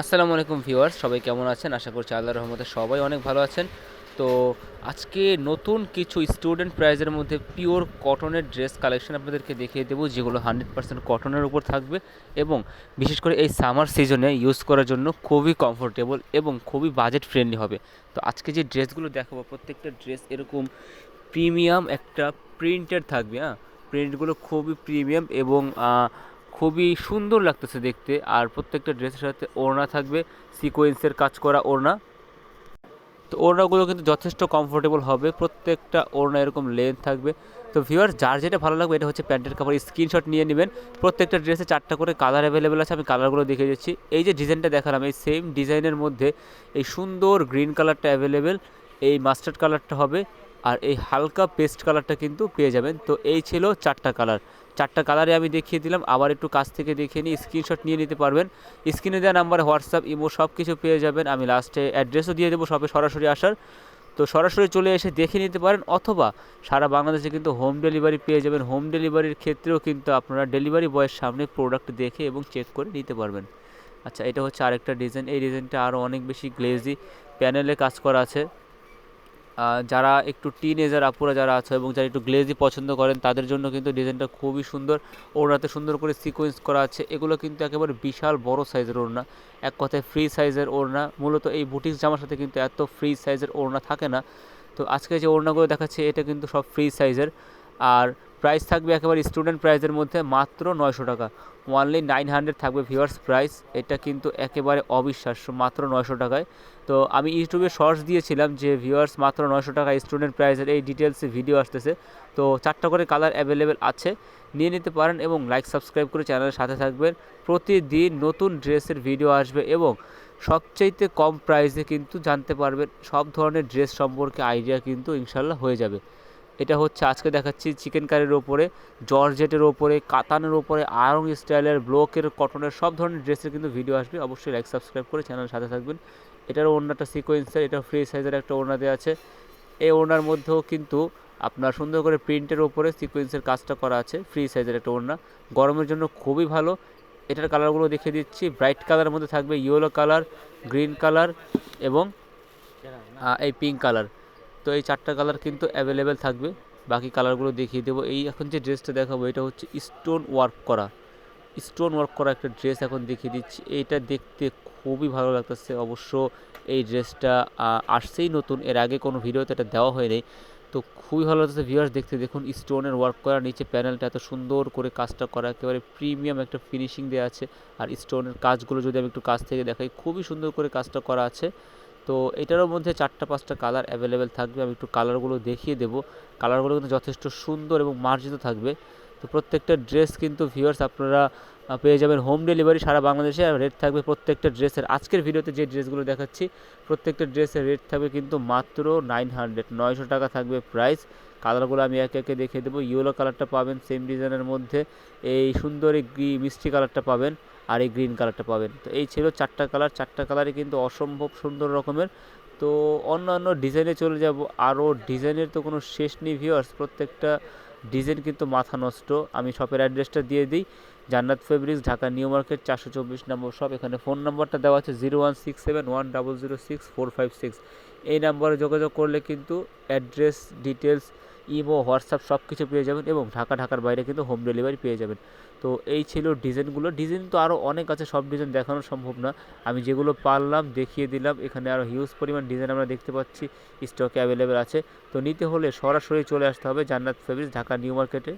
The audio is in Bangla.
আসসালামু আলাইকুম ভিউয়ার্স, সবাই কেমন আছেন? আশা করছি আল্লাহর রহমতে সবাই অনেক ভালো আছেন। তো আজকে নতুন কিছু স্টুডেন্ট প্রাইজের মধ্যে পিওর কটনের ড্রেস কালেকশন আপনাদেরকে দেখিয়ে দেবো, যেগুলো হান্ড্রেড পার্সেন্ট কটনের উপর থাকবে এবং বিশেষ করে এই সামার সিজনে ইউজ করার জন্য খুবই কমফোর্টেবল এবং খুবই বাজেট ফ্রেন্ডলি হবে। তো আজকে যে ড্রেসগুলো দেখাবো, প্রত্যেকটা ড্রেস এরকম প্রিমিয়াম একটা প্রিন্টেড থাকবে হ্যাঁ? প্রিন্টগুলো খুবই প্রিমিয়াম এবং খুবই সুন্দর লাগতেছে দেখতে। আর প্রত্যেকটা ড্রেসের সাথে ওড়না থাকবে সিকোয়েন্সের কাজ করা ওড়না। তো ওড়নাগুলো কিন্তু যথেষ্ট কমফোর্টেবল হবে, প্রত্যেকটা ওড়না এরকম লেন্থ থাকবে। তো ভিউয়ার যার যেটা ভালো লাগবে, এটা হচ্ছে প্যান্টের কাপড় স্ক্রিনশট নিয়ে নেবেন। প্রত্যেকটা ড্রেসে চারটা করে কালার অ্যাভেলেবেল আছে, আমি কালারগুলো দেখে দিচ্ছি। এই যে ডিজাইনটা দেখালাম, এই সেম ডিজাইনের মধ্যে এই সুন্দর গ্রিন কালারটা অ্যাভেলেবেল এই মাস্টার্ড কালারটা হবে, আর এই হালকা পেস্ট কালারটা কিন্তু পেয়ে যাবেন। তো এই ছিল চারটা কালার চারটা কালারে আমি দেখিয়ে দিলাম। আবার একটু কাছ থেকে দেখিয়ে নিই স্ক্রিনশট নিয়ে নিতে পারবেন। স্ক্রিনে দেওয়া নাম্বারে হোয়াটসঅ্যাপ ইমো সব কিছু পেয়ে যাবেন। আমি লাস্টে অ্যাড্রেসও দিয়ে দেবো সবে সরাসরি আসার। তো সরাসরি চলে এসে দেখে নিতে পারেন, অথবা সারা বাংলাদেশে কিন্তু হোম ডেলিভারি পেয়ে যাবেন। হোম ডেলিভারির ক্ষেত্রেও কিন্তু আপনারা ডেলিভারি বয়ের সামনে প্রোডাক্ট দেখে এবং চেক করে নিতে পারবেন। আচ্ছা এটা হচ্ছে আরেকটা ডিজাইন এই ডিজাইনটা আরও অনেক বেশি গ্লেজি প্যানেলে কাজ করা আছে। যারা একটু টিন এজার আপুরা যারা আছে এবং যারা একটু গ্লেজি পছন্দ করেন, তাদের জন্য কিন্তু ডিজাইনটা খুবই সুন্দর। ওড়নাতে সুন্দর করে সিকোয়েন্স করা আছে। এগুলো কিন্তু একেবারে বিশাল বড় সাইজের ওড়না। এক কথায় ফ্রি সাইজের ওড়না। মূলত এই বুটিক্স জামার সাথে কিন্তু এত ফ্রি সাইজের ওড়না থাকে না। তো আজকে যে ওড়নাগুলো দেখাচ্ছে, এটা কিন্তু সব ফ্রি সাইজের আর প্রাইস থাকবে একেবারে স্টুডেন্ট প্রাইসের মধ্যে মাত্র নয়শো টাকা। ওয়ানলি নাইন হান্ড্রেড থাকবে ভিউয়ার্স প্রাইস এটা কিন্তু একেবারে অবিশ্বাস্য, মাত্র নয়শো টাকায়। তো আমি ইউটিউবে শর্টস দিয়েছিলাম যে ভিউয়ার্স মাত্র নয়শো টাকা স্টুডেন্ট প্রাইসের এই ডিটেলসে ভিডিও আসতেছে। তো চারটা করে কালার অ্যাভেলেবেল আছে। নিয়ে নিতে পারেন এবং লাইক সাবস্ক্রাইব করে চ্যানেলের সাথে থাকবেন। প্রতিদিন নতুন ড্রেসের ভিডিও আসবে এবং সবচাইতে কম প্রাইসে কিন্তু জানতে পারবেন সব ধরনের ড্রেস সম্পর্কে আইডিয়া কিন্তু ইনশাল্লাহ হয়ে যাবে। এটা হচ্ছে আজকে দেখাচ্ছি চিকেন কারির ওপরে জর্জেটের ওপরে, কাতানের ওপরে আয়ং স্টাইলের ব্লকের কটনের সব ধরনের ড্রেসের কিন্তু ভিডিও আসবে। অবশ্যই লাইক সাবস্ক্রাইব করে চ্যানেলের সাথে থাকবেন। এটারও ওড়নাটা সিকোয়েন্সের এটা ফ্রি সাইজের একটা ওড়না দেওয়া আছে। এই ওড়নার মধ্যেও কিন্তু আপনার সুন্দর করে প্রিন্টের ওপরে সিকোয়েন্সের কাজটা করা আছে ফ্রি সাইজের একটা ওড়না। গরমের জন্য খুবই ভালো। এটার কালারগুলো দেখে দিচ্ছি। ব্রাইট কালারের মধ্যে থাকবে ইয়েলো কালার গ্রিন কালার এবং এই পিঙ্ক কালার তো এই চারটা কালার কিন্তু অ্যাভেলেবেল থাকবে। বাকি কালারগুলো দেখিয়ে দেবো। এই এখন যে ড্রেসটা দেখাবো, এটা হচ্ছে স্টোন ওয়ার্ক করা। স্টোন ওয়ার্ক করা একটা ড্রেস এখন দেখিয়ে দিচ্ছি। এইটা দেখতে খুবই ভালো লাগতেছে। অবশ্য এই ড্রেসটা আসছেই নতুন। এর আগে কোনো ভিডিওতে এটা দেওয়া হয়নি। তো খুবই ভালো লাগতেছে ভিউয়ার্স দেখতে। দেখুন স্টোনের ওয়ার্ক করা নিচে প্যানেলটা এত সুন্দর করে কাজটা করা। একেবারে প্রিমিয়াম একটা ফিনিশিং দেওয়া আছে। আর স্টোনের কাজগুলো যদি আমি একটু কাছ থেকে দেখাই, খুবই সুন্দর করে কাজটা করা আছে। তো এটারও মধ্যে চারটা, পাঁচটা কালার অ্যাভেলেবেল থাকবে। আমি একটু কালারগুলো দেখিয়ে দেবো। কালারগুলো কিন্তু যথেষ্ট সুন্দর এবং মার্জিত থাকবে। তো প্রত্যেকটা ড্রেস কিন্তু ভিউয়ার্স আপনারা পেয়ে যাবেন হোম ডেলিভারি সারা বাংলাদেশে। আর রেট থাকবে প্রত্যেকটা ড্রেসের আজকের ভিডিওতে যে ড্রেসগুলো দেখাচ্ছি, প্রত্যেকটা ড্রেসের রেট থাকবে কিন্তু মাত্র নাইন হান্ড্রেড নয়শো টাকা থাকবে প্রাইস কালারগুলো আমি একে একে দেখিয়ে দেবো। ইয়েলো কালারটা পাবেন সেম ডিজাইনের মধ্যে। এই সুন্দর এই গ্রি- মিষ্টি কালারটা পাবেন। আর এই গ্রিন কালারটা পাবেন। তো এই ছিল চারটা কালার চারটা কালারই কিন্তু অসম্ভব সুন্দর রকমের। তো অন্যান্য ডিজাইনে চলে যাব। আরও ডিজাইনের তো কোনো শেষ নেই ভিউয়ার্স প্রত্যেকটা ডিজাইন কিন্তু মাথা নষ্ট। আমি শপের অ্যাড্রেসটা দিয়ে দিই। জান্নাত ফেব্রিক্স ঢাকা নিউ মার্কেট চারশো চব্বিশ নম্বর শপ এখানে ফোন নাম্বারটা দেওয়া আছে zero one six seven one double zero six four five six এই নাম্বারে যোগাযোগ করলে কিন্তু অ্যাড্রেস ডিটেলস ইমো হোয়াটসঅ্যাপ সব কিছু পেয়ে যাবেন এবং ঢাকা, ঢাকার বাইরে কিন্তু হোম ডেলিভারি পেয়ে যাবেন। তো এই ছিল ডিজাইনগুলো ডিজাইন তো আরও অনেক আছে, সব ডিজাইন দেখানো সম্ভব না। আমি যেগুলো পারলাম, দেখিয়ে দিলাম। এখানে আরও হিউজ পরিমাণ ডিজাইন আমরা দেখতে পাচ্ছি। স্টকে অ্যাভেলেবেল আছে। তো নিতে হলে সরাসরি চলে আসতে হবে জান্নাত ফেব্রিক্স ঢাকা নিউ মার্কেটে।